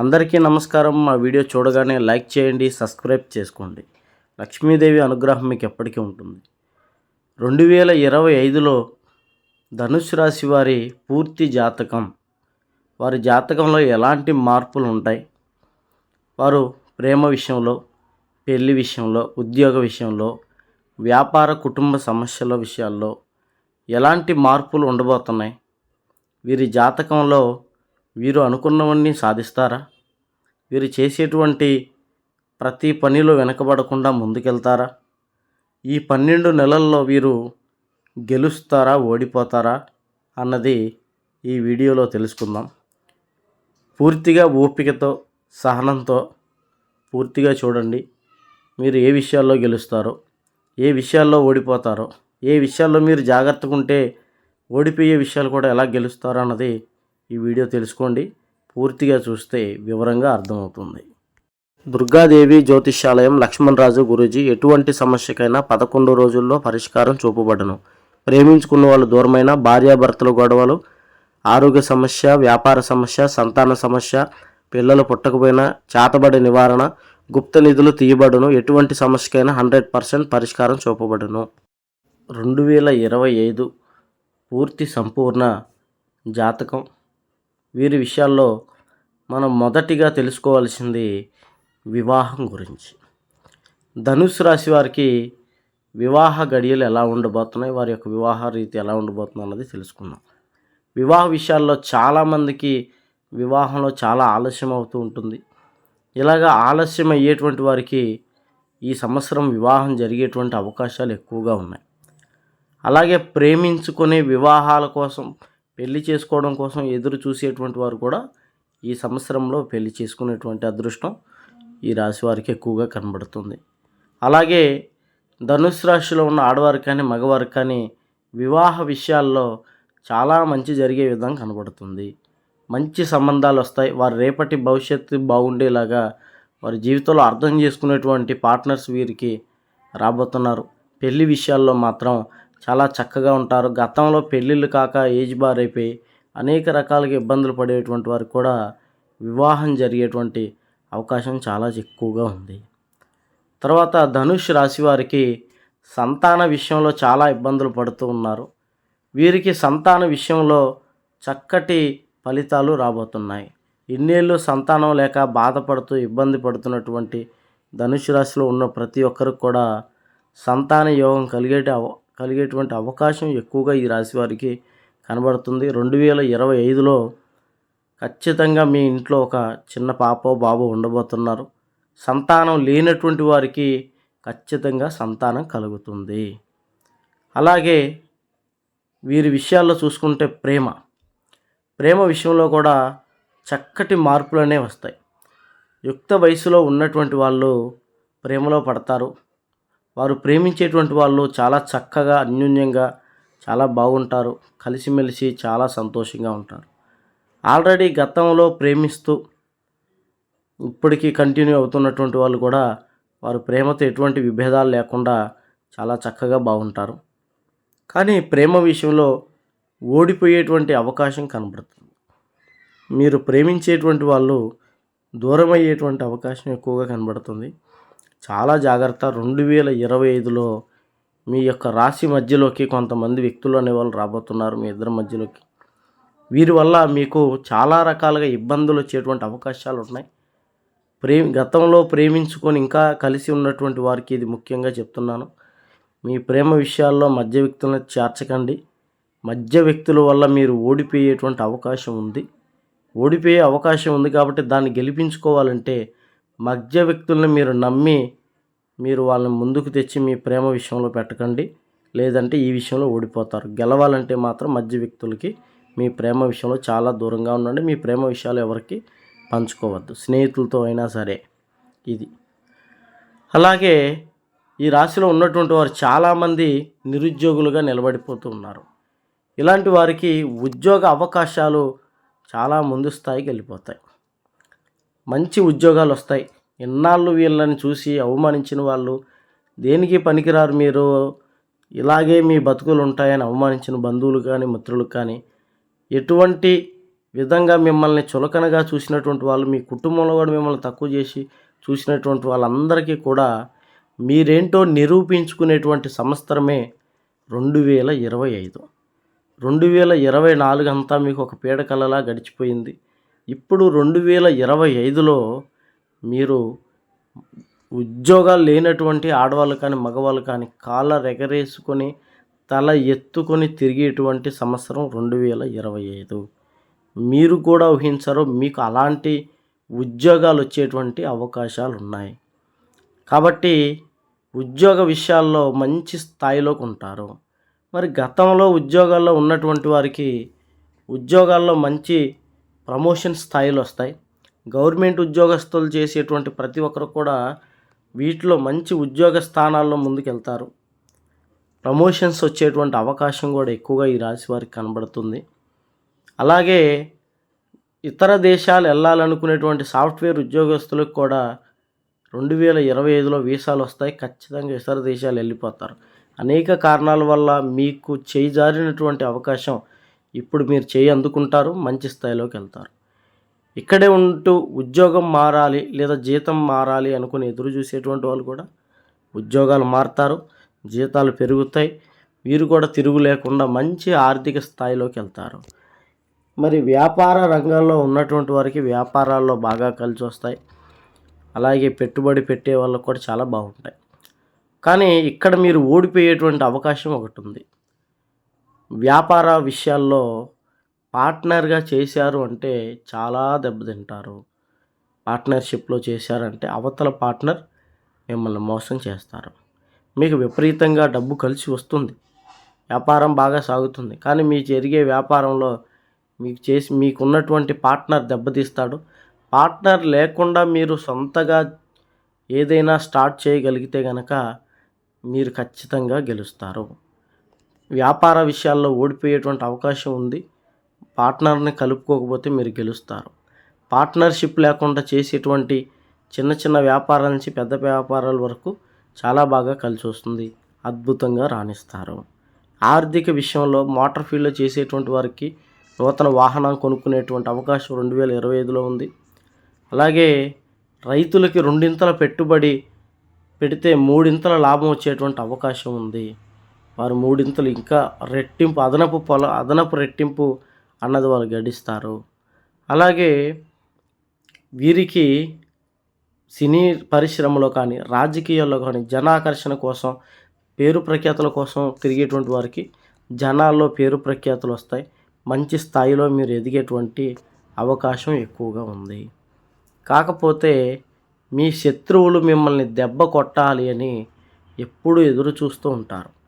అందరికీ నమస్కారం. మా వీడియో చూడగానే లైక్ చేయండి సబ్స్క్రైబ్ చేసుకోండి. లక్ష్మీదేవి అనుగ్రహం మీకు ఎప్పటికీ ఉంటుంది. రెండు వేల ఇరవై ఐదులో ధనుసు రాశి వారి పూర్తి జాతకం. వారి జాతకంలో ఎలాంటి మార్పులు ఉంటాయి? వారు ప్రేమ విషయంలో పెళ్ళి విషయంలో ఉద్యోగ విషయంలో వ్యాపార కుటుంబ సమస్యల విషయాల్లో ఎలాంటి మార్పులు ఉండబోతున్నాయి? వీరి జాతకంలో వీరు అనుకున్నవన్నీ సాధిస్తారా? వీరు చేసేటువంటి ప్రతి పనిలో వెనకబడకుండా ముందుకెళ్తారా? ఈ పన్నెండు నెలల్లో వీరు గెలుస్తారా ఓడిపోతారా అన్నది ఈ వీడియోలో తెలుసుకుందాం. పూర్తిగా ఓపికతో సహనంతో పూర్తిగా చూడండి. మీరు ఏ విషయాల్లో గెలుస్తారో ఏ విషయాల్లో ఓడిపోతారో ఏ విషయాల్లో మీరు జాగ్రత్తగా ఉంటే ఓడిపోయే విషయాలు కూడా ఎలా గెలుస్తారో అన్నది ఈ వీడియో తెలుసుకోండి. పూర్తిగా చూస్తే వివరంగా అర్థమవుతుంది. దుర్గాదేవి జ్యోతిష్యాలయం లక్ష్మణరాజు గురూజీ ఎటువంటి సమస్యకైనా పదకొండు రోజుల్లో పరిష్కారం చూపబడను. ప్రేమించుకున్న వాళ్ళు దూరమైన భార్యాభర్తల గొడవలు ఆరోగ్య సమస్య వ్యాపార సమస్య సంతాన సమస్య పిల్లలు పుట్టకపోయినా చేతబడి నివారణ గుప్త నిధులు తీయబడును ఎటువంటి సమస్యకైనా హండ్రెడ్ పర్సెంట్ పరిష్కారం చూపబడును. రెండు వేల ఇరవై ఐదు పూర్తి సంపూర్ణ జాతకం వీరి విషయాల్లో మనం మొదటిగా తెలుసుకోవాల్సింది వివాహం గురించి. ధనుసు రాశి వారికి వివాహ గడియలు ఎలా ఉండబోతున్నాయి వారి యొక్క వివాహ రీతి ఎలా ఉండబోతుంది అన్నది తెలుసుకుందాం. వివాహ విషయాల్లో చాలామందికి వివాహంలో చాలా ఆలస్యం అవుతూ ఉంటుంది. ఇలాగ ఆలస్యం అయ్యేటువంటి వారికి ఈ సంవత్సరం వివాహం జరిగేటువంటి అవకాశాలు ఎక్కువగా ఉన్నాయి. అలాగే ప్రేమించుకునే వివాహాల కోసం పెళ్ళి చేసుకోవడం కోసం ఎదురు చూసేటువంటి వారు కూడా ఈ సంవత్సరంలో పెళ్ళి చేసుకునేటువంటి అదృష్టం ఈ రాశి వారికి ఎక్కువగా కనబడుతుంది. అలాగే ధనుసు రాశిలో ఉన్న ఆడవారికి కానీ మగవారికి కానీ వివాహ విషయాల్లో చాలా మంచి జరిగే విధంగా కనబడుతుంది. మంచి సంబంధాలు వస్తాయి. వారి రేపటి భవిష్యత్తు బాగుండేలాగా వారి జీవితంలో అర్థం చేసుకునేటువంటి పార్ట్నర్స్ వీరికి రాబోతున్నారు. పెళ్ళి విషయాల్లో మాత్రం చాలా చక్కగా ఉంటారు. గతంలో పెళ్ళిళ్ళు కాక ఏజ్ బార్ అయిపోయి అనేక రకాలుగా ఇబ్బందులు పడేటువంటి వారికి కూడా వివాహం జరిగేటువంటి అవకాశం చాలా ఎక్కువగా ఉంది. తర్వాత ధనుష్ రాశి వారికి సంతాన విషయంలో చాలా ఇబ్బందులు పడుతూ ఉన్నారు. వీరికి సంతాన విషయంలో చక్కటి ఫలితాలు రాబోతున్నాయి. ఇన్నేళ్ళు సంతానం లేక బాధపడుతూ ఇబ్బంది పడుతున్నటువంటి ధనుసు రాశిలో ఉన్న ప్రతి ఒక్కరికి కూడా సంతాన యోగం కలిగేట అవ- కలిగేటువంటి అవకాశం ఎక్కువగా ఈ రాశి వారికి కనబడుతుంది. రెండు వేల ఇరవై ఐదులో ఖచ్చితంగా మీ ఇంట్లో ఒక చిన్న పాప బాబో ఉండబోతున్నారు. సంతానం లేనటువంటి వారికి ఖచ్చితంగా సంతానం కలుగుతుంది. అలాగే వీరి విషయాల్లో చూసుకుంటే ప్రేమ. ప్రేమ విషయంలో కూడా చక్కటి మార్పులనే వస్తాయి. యుక్త వయసులో ఉన్నటువంటి వాళ్ళు ప్రేమలో పడతారు. వారు ప్రేమించేటువంటి వాళ్ళు చాలా చక్కగా అన్యోన్యంగా చాలా బాగుంటారు. కలిసిమెలిసి చాలా సంతోషంగా ఉంటారు. ఆల్రెడీ గతంలో ప్రేమిస్తూ ఇప్పటికీ కంటిన్యూ అవుతున్నటువంటి వాళ్ళు కూడా వారు ప్రేమతో ఎటువంటి విభేదాలు లేకుండా చాలా చక్కగా బాగుంటారు. కానీ ప్రేమ విషయంలో ఓడిపోయేటువంటి అవకాశం కనబడుతుంది. మీరు ప్రేమించేటువంటి వాళ్ళు దూరం అయ్యేటువంటి అవకాశం ఎక్కువగా కనబడుతుంది. చాలా జాగ్రత్త. రెండు వేల ఇరవై ఐదులో మీ యొక్క రాశి మధ్యలోకి కొంతమంది వ్యక్తులు అనేవాళ్ళు రాబోతున్నారు మీ ఇద్దరి మధ్యలోకి. వీరి వల్ల మీకు చాలా రకాలుగా ఇబ్బందులు వచ్చేటువంటి అవకాశాలు ఉన్నాయి. ప్రేమ గతంలో ప్రేమించుకొని ఇంకా కలిసి ఉన్నటువంటి వారికి ఇది ముఖ్యంగా చెప్తున్నాను. మీ ప్రేమ విషయాల్లో మధ్య వ్యక్తులను చేర్చకండి. మధ్య వ్యక్తుల వల్ల మీరు ఓడిపోయేటువంటి అవకాశం ఉంది. ఓడిపోయే అవకాశం ఉంది కాబట్టి దాన్ని గెలిపించుకోవాలంటే మధ్య వ్యక్తుల్ని మీరు నమ్మి మీరు వాళ్ళని ముందుకు తెచ్చి మీ ప్రేమ విషయంలో పెట్టకండి. లేదంటే ఈ విషయంలో ఓడిపోతారు. గెలవాలంటే మాత్రం మధ్య వ్యక్తులకి మీ ప్రేమ విషయంలో చాలా దూరంగా ఉండండి. మీ ప్రేమ విషయాలు ఎవరికి పంచుకోవద్దు. స్నేహితులతో అయినా సరే ఇది. అలాగే ఈ రాశిలో ఉన్నటువంటి వారు చాలామంది నిరుద్యోగులుగా నిలబడిపోతూ ఉన్నారు. ఇలాంటి వారికి ఉద్యోగ అవకాశాలు చాలా ముందు స్థాయికి వెళ్ళిపోతాయి. మంచి ఉద్యోగాలు వస్తాయి. ఇన్నాళ్ళు వీళ్ళని చూసి అవమానించిన వాళ్ళు దేనికి పనికిరారు మీరు? ఇలాగే మీ బతుకులు ఉంటాయని అవమానించిన బంధువులు కానీ మిత్రులు కానీ ఎటువంటి విధంగా మిమ్మల్ని చులకనగా చూసినటువంటి వాళ్ళు మీ కుటుంబంలో కూడా మిమ్మల్ని తక్కువ చేసి చూసినటువంటి వాళ్ళందరికీ కూడా మీరేంటో నిరూపించుకునేటువంటి సంవత్సరమే రెండు వేల ఇరవై ఐదు. రెండు వేల ఇరవై నాలుగు అంతా మీకు ఒక పీడకలలా గడిచిపోయింది. ఇప్పుడు రెండు వేల ఇరవై ఐదులో మీరు ఉద్యోగాలు లేనటువంటి ఆడవాళ్ళు కానీ మగవాళ్ళు కానీ కాళ్ళ ఎగరేసుకొని తల ఎత్తుకొని తిరిగేటువంటి సంవత్సరం రెండు వేల ఇరవై ఐదు. మీరు కూడా ఊహించరు మీకు అలాంటి ఉద్యోగాలు వచ్చేటువంటి అవకాశాలు ఉన్నాయి. కాబట్టి ఉద్యోగ విషయాల్లో మంచి స్థాయిలోకి ఉంటారు. మరి గతంలో ఉద్యోగాల్లో ఉన్నటువంటి వారికి ఉద్యోగాల్లో మంచి ప్రమోషన్ స్థాయిలు వస్తాయి గవర్నమెంట్ ఉద్యోగస్తులు చేసేటువంటి ప్రతి ఒక్కరు కూడా వీటిలో మంచి ఉద్యోగ స్థానాల్లో ముందుకెళ్తారు. ప్రమోషన్స్ వచ్చేటువంటి అవకాశం కూడా ఎక్కువగా ఈ రాశి వారికి కనబడుతుంది. అలాగే ఇతర దేశాలు వెళ్ళాలనుకునేటువంటి సాఫ్ట్వేర్ ఉద్యోగస్తులకు కూడా రెండు వేల ఇరవై ఐదులో వీసాలు వస్తాయి. ఖచ్చితంగా ఇతర దేశాలు వెళ్ళిపోతారు. అనేక కారణాల వల్ల మీకు చేయి జారినటువంటి అవకాశం ఇప్పుడు మీరు చేయి అందుకుంటారు మంచి స్థాయిలోకి వెళ్తారు. ఇక్కడే ఉంటూ ఉద్యోగం మారాలి లేదా జీతం మారాలి అనుకుని ఎదురు చూసేటువంటి వాళ్ళు కూడా ఉద్యోగాలు మారుతారు జీతాలు పెరుగుతాయి వీరు కూడా తిరుగు లేకుండా మంచి ఆర్థిక స్థాయిలోకి వెళ్తారు. మరి వ్యాపార రంగంలో ఉన్నటువంటి వారికి వ్యాపారాల్లో బాగా కలిసి వస్తాయి. అలాగే పెట్టుబడి పెట్టే వాళ్ళకు కూడా చాలా బాగుంటాయి. కానీ ఇక్కడ మీరు ఓడిపోయేటువంటి అవకాశం ఒకటి ఉంది. వ్యాపార విషయాల్లో పార్ట్నర్గా చేశారు అంటే చాలా దెబ్బతింటారు. పార్ట్నర్షిప్లో చేశారంటే అవతల పార్ట్నర్ మిమ్మల్ని మోసం చేస్తారు. మీకు విపరీతంగా డబ్బు కలిసి వస్తుంది. వ్యాపారం బాగా సాగుతుంది. కానీ మీ జరిగే వ్యాపారంలో మీకు చేసి మీకున్నటువంటి పార్ట్నర్ దెబ్బతీస్తాడు. పార్ట్నర్ లేకుండా మీరు సొంతగా ఏదైనా స్టార్ట్ చేయగలిగితే కనుక మీరు ఖచ్చితంగా గెలుస్తారు. వ్యాపార విషయాల్లో ఓడిపోయేటువంటి అవకాశం ఉంది. పార్ట్నర్ని కలుపుకోకపోతే మీరు గెలుస్తారు. పార్ట్నర్షిప్ లేకుండా చేసేటువంటి చిన్న చిన్న వ్యాపారాల నుంచి పెద్ద వ్యాపారాల వరకు చాలా బాగా కలిసి వస్తుంది. అద్భుతంగా రాణిస్తారు. ఆర్థిక విషయంలో మోటార్ ఫీల్డ్లో చేసేటువంటి వారికి నూతన వాహనం కొనుక్కునేటువంటి అవకాశం రెండు వేల ఇరవై ఐదులో ఉంది. అలాగే రైతులకి రెండింతల పెట్టుబడి పెడితే మూడింతల లాభం వచ్చేటువంటి అవకాశం ఉంది. వారు మూడింతలు ఇంకా రెట్టింపు అదనపు పొల అదనపు రెట్టింపు అన్నది వాళ్ళు గడిస్తారు. అలాగే వీరికి సినీ పరిశ్రమలో కానీ రాజకీయాల్లో కానీ జనాకర్షణ కోసం పేరు ప్రఖ్యాతుల కోసం తిరిగేటువంటి వారికి జనాల్లో పేరు ప్రఖ్యాతులు వస్తాయి. మంచి స్థాయిలో మీరు ఎదిగేటువంటి అవకాశం ఎక్కువగా ఉంది. కాకపోతే మీ శత్రువులు మిమ్మల్ని దెబ్బ కొట్టాలి అని ఎప్పుడూ ఎదురు చూస్తూ ఉంటారు.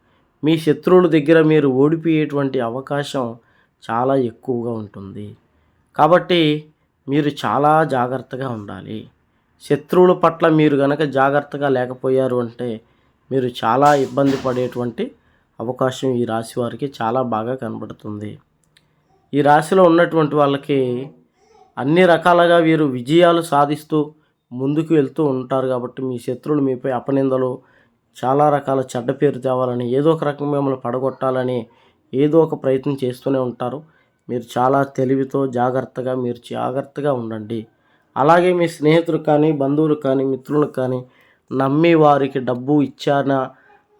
మీ శత్రువుల దగ్గర మీరు ఓడిపోయేటువంటి అవకాశం చాలా ఎక్కువగా ఉంటుంది. కాబట్టి మీరు చాలా జాగ్రత్తగా ఉండాలి. శత్రువుల పట్ల మీరు గనక జాగ్రత్తగా లేకపోయారు అంటే మీరు చాలా ఇబ్బంది పడేటువంటి అవకాశం ఈ రాశి వారికి చాలా బాగా కనబడుతుంది. ఈ రాశిలో ఉన్నటువంటి వాళ్ళకి అన్ని రకాలుగా వీరు విజయాలు సాధిస్తూ ముందుకు వెళ్తూ ఉంటారు కాబట్టి మీ శత్రువులు మీపై అపనిందలు చాలా రకాల చెడ్డ పేరు తేవాలని ఏదో ఒక రకం మిమ్మల్ని పడగొట్టాలని ఏదో ఒక ప్రయత్నం చేస్తూనే ఉంటారు. మీరు చాలా తెలివితో జాగ్రత్తగా మీరు జాగ్రత్తగా ఉండండి. అలాగే మీ స్నేహితులు కానీ బంధువులు కానీ మిత్రులకు కానీ నమ్మి వారికి డబ్బు ఇచ్చానా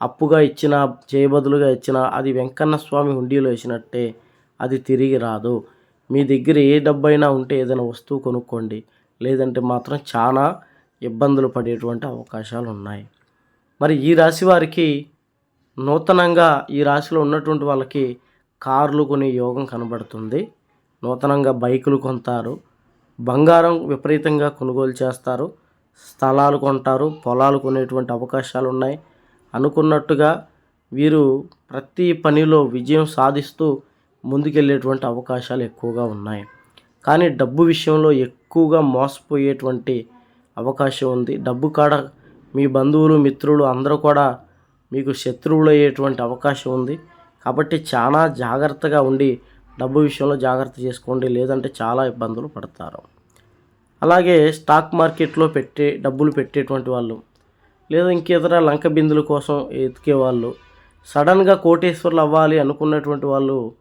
అప్పుగా ఇచ్చిన చేయబదులుగా ఇచ్చినా అది వెంకన్న స్వామి హుండీలో వేసినట్టే అది తిరిగి రాదు. మీ దగ్గర ఏ డబ్బు అయినా ఉంటే ఏదైనా వస్తువు కొనుక్కోండి. లేదంటే మాత్రం చాలా ఇబ్బందులు పడేటువంటి అవకాశాలు ఉన్నాయి మరి ఈ రాశి వారికి నూతనంగా ఈ రాశిలో ఉన్నటువంటి వాళ్ళకి కార్లు కొనే యోగం కనబడుతుంది. నూతనంగా బైకులు కొంటారు బంగారం విపరీతంగా కొనుగోలు చేస్తారు. స్థలాలు కొంటారు. పొలాలు కొనేటువంటి అవకాశాలు ఉన్నాయి. అనుకున్నట్టుగా వీరు ప్రతి పనిలో విజయం సాధిస్తూ ముందుకెళ్ళేటువంటి అవకాశాలు ఎక్కువగా ఉన్నాయి. కానీ డబ్బు విషయంలో ఎక్కువగా మోసపోయేటువంటి అవకాశం ఉంది. డబ్బు కాడ మీ బంధువులు మిత్రులు అందరూ కూడా మీకు శత్రువులు అయ్యేటువంటి అవకాశం ఉంది. కాబట్టి చాలా జాగ్రత్తగా ఉండి డబ్బు విషయంలో జాగ్రత్త చేసుకోండి. లేదంటే చాలా ఇబ్బందులు పడతారు. అలాగే స్టాక్ మార్కెట్లో పెట్టే డబ్బులు పెట్టేటువంటి వాళ్ళు లేదా ఇంకేతర లంక బిందుల కోసం ఎతికే వాళ్ళు సడన్గా కోటేశ్వర్లు అవ్వాలి అనుకున్నటువంటి వాళ్ళు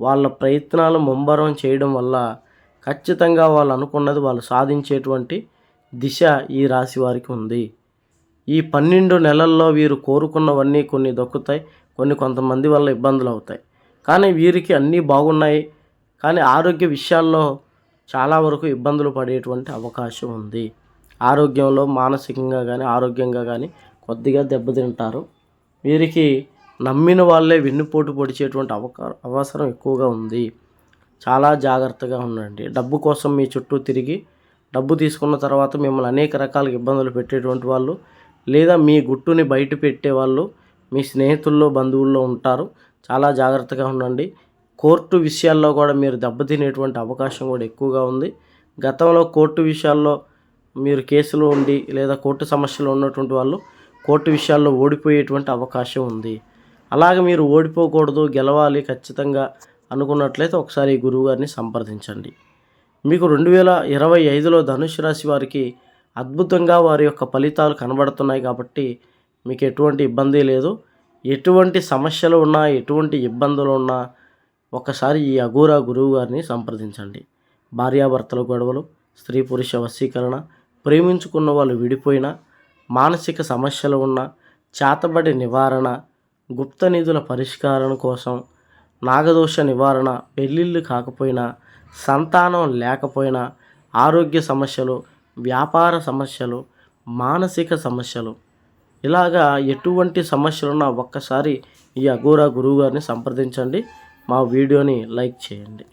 వాళ్ళ ప్రయత్నాలు ముమ్మరం చేయడం వల్ల ఖచ్చితంగా వాళ్ళు అనుకున్నది వాళ్ళు సాధించేటువంటి దిశ ఈ రాశి వారికి ఉంది. ఈ పన్నెండు నెలల్లో వీరు కోరుకున్నవన్నీ కొన్ని దొక్కుతాయి కొన్ని కొంతమంది వల్ల ఇబ్బందులు అవుతాయి కానీ వీరికి అన్నీ బాగున్నాయి. కానీ ఆరోగ్య విషయాల్లో చాలా వరకు ఇబ్బందులు పడేటువంటి అవకాశం ఉంది. ఆరోగ్యంలో మానసికంగా కానీ ఆరోగ్యంగా కానీ కొద్దిగా దెబ్బతింటారు. వీరికి నమ్మిన వాళ్ళే వెన్నుపోటు పొడిచేటువంటి అవకా అవసరం ఎక్కువగా ఉంది. చాలా జాగ్రత్తగా ఉండండి. డబ్బు కోసం మీ చుట్టూ తిరిగి డబ్బు తీసుకున్న తర్వాత మిమ్మల్ని అనేక రకాల ఇబ్బందులు పెట్టేటువంటి వాళ్ళు లేదా మీ గుట్టుని బయట పెట్టే వాళ్ళు మీ స్నేహితుల్లో బంధువుల్లో ఉంటారు. చాలా జాగ్రత్తగా ఉండండి. కోర్టు విషయాల్లో కూడా మీరు దెబ్బతినేటువంటి అవకాశం కూడా ఎక్కువగా ఉంది. గతంలో కోర్టు విషయాల్లో మీరు కేసులు ఉండి లేదా కోర్టు సమస్యలు ఉన్నటువంటి వాళ్ళు కోర్టు విషయాల్లో ఓడిపోయేటువంటి అవకాశం ఉంది. అలాగే మీరు ఓడిపోకూడదు గెలవాలి ఖచ్చితంగా అనుకున్నట్లయితే ఒకసారి గురువుగారిని గురువు గారిని సంప్రదించండి. మీకు రెండు వేల ఇరవై ఐదులో ధనుసు రాశి వారికి అద్భుతంగా వారి యొక్క ఫలితాలు కనబడుతున్నాయి కాబట్టి మీకు ఎటువంటి ఇబ్బంది లేదు. ఎటువంటి సమస్యలు ఉన్నా ఎటువంటి ఇబ్బందులు ఉన్నా ఒకసారి ఈ అఘోరా గురువు గారిని సంప్రదించండి. భార్యాభర్తల గొడవలు స్త్రీ పురుష వశీకరణ ప్రేమించుకున్న వాళ్ళు విడిపోయినా మానసిక సమస్యలు ఉన్న చేతబడి నివారణ గుప్త నిధుల పరిష్కారం కోసం నాగదోష నివారణ పెళ్ళిళ్ళు కాకపోయినా సంతానం లేకపోయినా ఆరోగ్య సమస్యలు వ్యాపార సమస్యలు మానసిక సమస్యలు. ఇలాగా ఎటువంటి సమస్యలున్నా ఒక్కసారి ఈ అఘోరా గురువు గారిని సంప్రదించండి. మా వీడియోని లైక్ చేయండి.